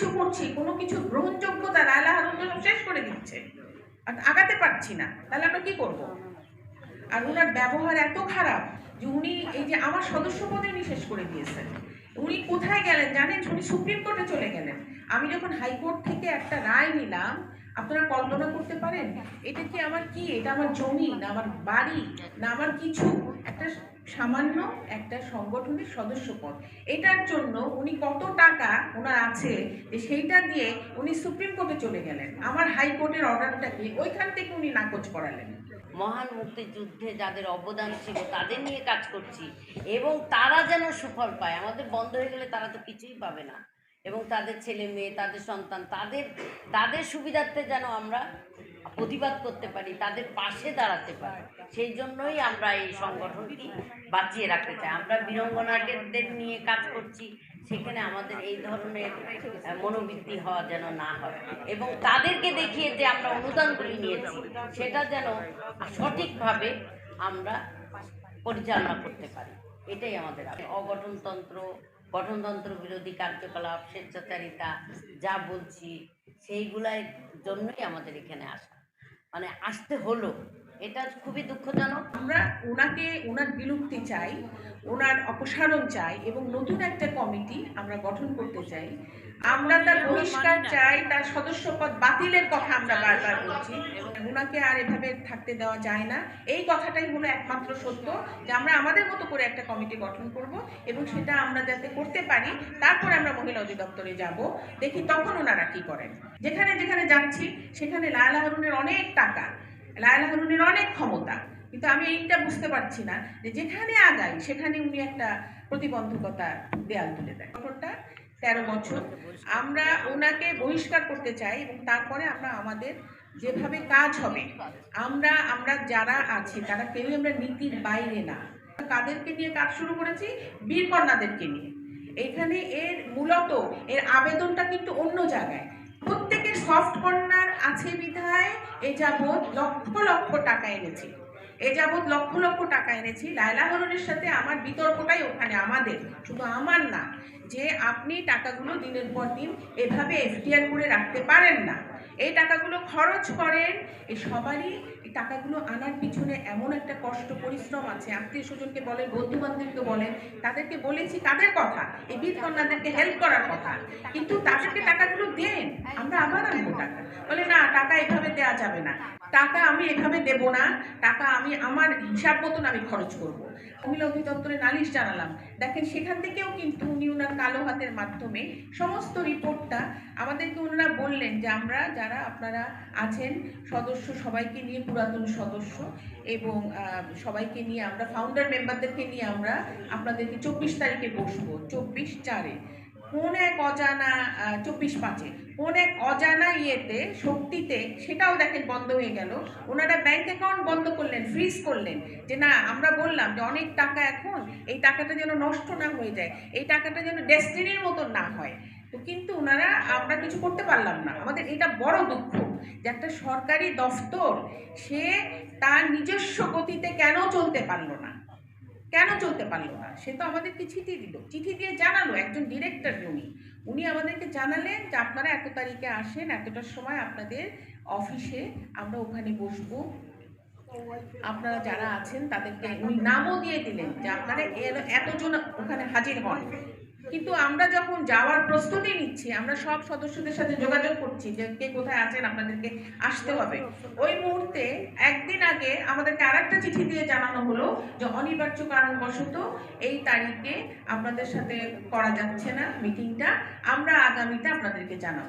কিছু করছি, কোনো কিছু গ্রহণযোগ্যতা লায়লা হারুন শেষ করে দিচ্ছে। আগাতে পারছি না, তাহলে আমরা কি করব? আর ওনার ব্যবহার এত খারাপ যে উনি এই যে আমার সদস্য পদে উনি শেষ করে দিয়েছেন। উনি কোথায় গেলেন জানেন? উনি সুপ্রিম কোর্টে চলে গেলেন। আমি যখন হাইকোর্ট থেকে একটা রায় নিলাম, আপনারা কল্পনা করতে পারেন, এটা কি আমার কি? এটা আমার জমি না আমার বাড়ি না আমার কিছু? একটা সামান্য একটা সংগঠনের সদস্য পদ এটার জন্য উনি কত টাকা ওনার আছে যে সেইটা দিয়ে উনি সুপ্রিম কোর্টে চলে গেলেন। আমার হাইকোর্টের অর্ডারটাকে ওইখান থেকে উনি নাকচ করালেন। মহান মুক্তিযুদ্ধে যাদের অবদান ছিল, তাদের নিয়ে কাজ করছি। এবং তারা যেন সুফল পায়। আমাদের বন্ধ হয়ে গেলে তারা তো কিছুই পাবে না। এবং তাদের ছেলে মেয়ে, তাদের সন্তান, তাদের তাদের সুবিধার্থে যেন আমরা প্রতিবাদ করতে পারি, তাদের পাশে দাঁড়াতে পারি। সেই জন্যই আমরা এই সংগঠনটি বাঁচিয়ে রাখতে চাই। আমরা বীরঙ্গনাদের নিয়ে কাজ করছি, সেখানে আমাদের এই ধরনের মনোবৃত্তি হওয়া যেন না হয়। এবং তাদেরকে দেখিয়ে যে আমরা অনুদানগুলি নিয়েছি, সেটা যেন সঠিকভাবে আমরা পরিচালনা করতে পারি। এটাই আমাদের। অগঠনতন্ত্র, গঠনতন্ত্র বিরোধী কার্যকলাপ, স্বেচ্ছাচারিতা, যা বলছি সেইগুলোর জন্যই আমাদের এখানে আসা। মানে আসতে হলো। এটা খুবই দুঃখজনক। আমরা ওনাকে, ওনার বিলুপ্তি চাই, ওনার অপসারণ চাই এবং নতুন একটা কমিটি আমরা গঠন করতে চাই। আমরা তার বহিষ্কার চাই, তার সদস্যপদ বাতিলের কথা আমরা বারবার বলছি। ওনাকে আর এভাবে থাকতে দেওয়া যায় না। এই কথাটাই হলো একমাত্র সত্য যে আমরা আমাদের মতো করে একটা কমিটি গঠন করব এবং সেটা আমরা যাতে করতে পারি, তারপর আমরা মহিলা অধিদপ্তরে যাব। দেখি তখন ওনারা কি করেন। যেখানে যেখানে যাচ্ছি, সেখানে লায়লা হারুনের অনেক টাকা। লায়লা হারুনের অনেক ক্ষমতা, কিন্তু আমি এইটা বুঝতে পারছি না যে যেখানে আগাই সেখানে উনি একটা প্রতিবন্ধকতা দেয়াল তুলে দেয় গঠনটা তেরো বছর। আমরা ওনাকে বহিষ্কার করতে চাই এবং তারপরে আমরা আমাদের যেভাবে কাজ হবে, আমরা আমরা যারা আছি, তারা কেউই আমরা নীতির বাইরে না। কাদেরকে নিয়ে কাজ শুরু করেছি? বীরকন্যাদেরকে নিয়ে। এখানে এর মূলত, এর আবেদনটা কিন্তু অন্য জায়গায়। প্রত্যেকের সফট কর্নার আছে বিধায় এ যাবৎ লক্ষ লক্ষ টাকা এনেছি। এ যাবৎ লক্ষ লক্ষ টাকা এনেছি। লায়লা হরনের সাথে আমার বিতর্কটাই ওখানে আমাদের, শুধু আমার না। যে আপনি টাকাগুলো দিনের পর দিন এভাবে এফটিআর করে রাখতে পারেন না। এই টাকাগুলো খরচ করেন, এ সবারই টাকাগুলো আনার পিছনে এমন একটা কষ্ট, পরিশ্রম আছে। আত্মীয় স্বজনকে বলেন বন্ধু বান্ধবকে বলেন, তাদেরকে বলেছি তাদের কথা। এই বীর কন্যাদেরকে হেল্প করার কথা। কিন্তু তাদেরকে টাকাগুলো দেন। আমরা আবার আনব টাকা। বলে, না, টাকা এভাবে যাবে না। টাকা আমি এভাবে দেব না, টাকা আমি আমার হিসাব মতন আমি খরচ করব। মহিলা অধিদপ্তরে নালিশ জানালাম। দেখেন, সেখান থেকেও কিন্তু উনি ওনার কালো হাতের মাধ্যমে সমস্ত রিপোর্টটা আমাদেরকে ওনারা বললেন যে আমরা যারা আপনারা আছেন, সদস্য, সবাইকে নিয়ে, পুরাতন সদস্য এবং সবাইকে নিয়ে আমরা ফাউন্ডার মেম্বারদেরকে নিয়ে আমরা আপনাদেরকে চব্বিশ তারিখে বসবো, চব্বিশ চারে। কোন এক অজানা চব্বিশ পাঁচে। কোন এক অজানা ইয়েতে, শক্তিতে, সেটাও দেখেন বন্ধ হয়ে গেল। ওনারা ব্যাংক অ্যাকাউন্ট বন্ধ করলেন ফ্রিজ করলেন। যে না, আমরা বললাম যে অনেক টাকা এখন, এই টাকাটা যেন নষ্ট না হয়ে যায়, এই টাকাটা যেন ডেস্টিনির মতন না হয়। তো কিন্তু ওনারা, আমরা কিছু করতে পারলাম না। আমাদের এটা বড় দুঃখ যে একটা সরকারি দফতর, সে তার নিজস্ব গতিতে কেন চলতে পারল না? কেন চলতে পারল না? সে তো আমাদেরকে চিঠি দিল। চিঠি দিয়ে জানালো একজন ডিরেক্টর উনি উনি আমাদেরকে জানালেন যে আপনারা এত তারিখে আসেন, এতটার সময় আপনাদের অফিসে আমরা ওখানে বসবো। আপনারা যারা আছেন তাদেরকে উনি নামও দিয়ে দিলেন যে আপনারা এতজন ওখানে হাজির হন। কিন্তু আমরা যখন যাওয়ার প্রস্তুতি নিচ্ছি, আমরা সব সদস্যদের সাথে যোগাযোগ করছি যে কে কোথায় আছেন, আপনাদেরকে আসতে হবে। ওই মুহূর্তে একদিন আগে আমাদেরকে আর একটা চিঠি দিয়ে জানানো হলো যে অনিবার্য কারণবশত এই তারিখে আপনাদের সাথে করা যাচ্ছে না মিটিংটা। আমরা আগামীতে আপনাদেরকে জানাব।